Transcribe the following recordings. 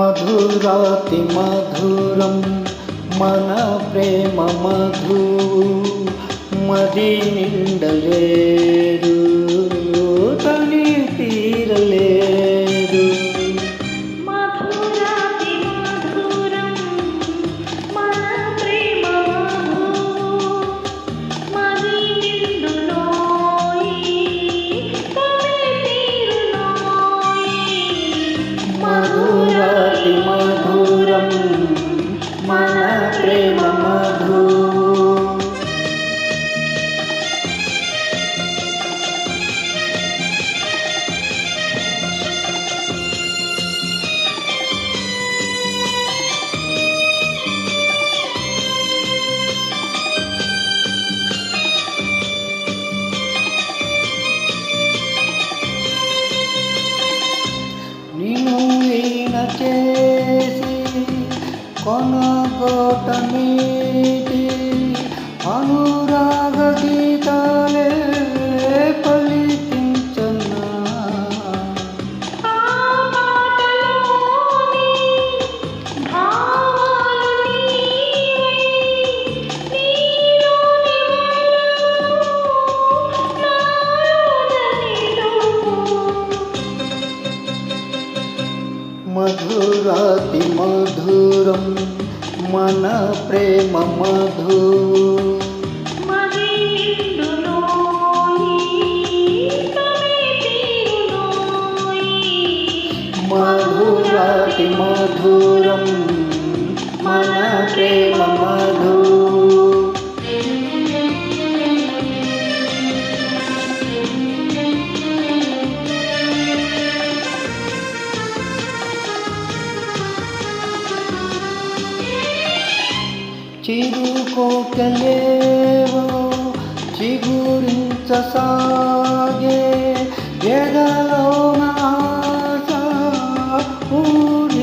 మధురాతి మధురం మన ప్రేమ మధు మది నిండలేరు. કોણ કોટની మధురాతి మధురం మన ప్రేమ మధు మధురాతి మధురం మన ప్రేమ మధు చిరుకోకలేవో చిగురించసాగే ఎదలో ఆశ పూరించసాగే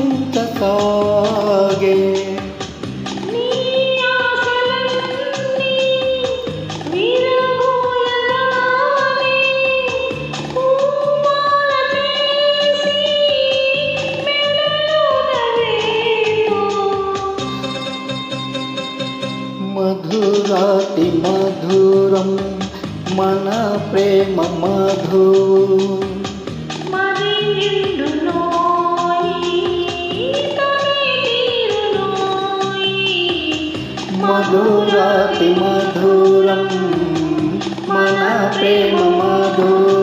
మధురాతి మధురం మన ప్రేమ మధు. మధురాతి మధురం మన ప్రేమ మధు.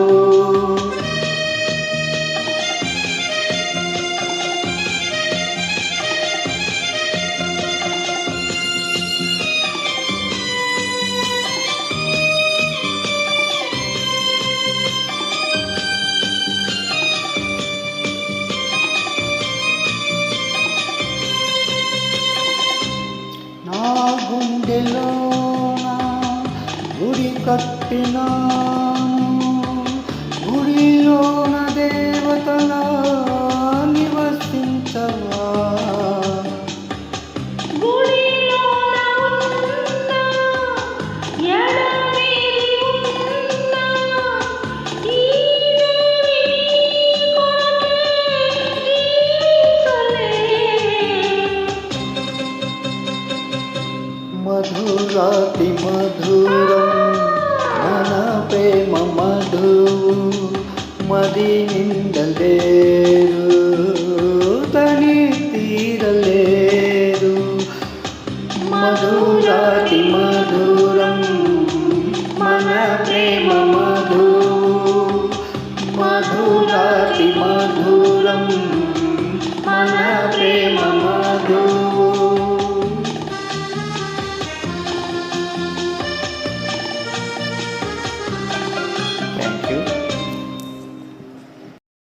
ಗೆಲ್ಲೋಣ ಗುರಿ ಕಟ್ಟಿನ మది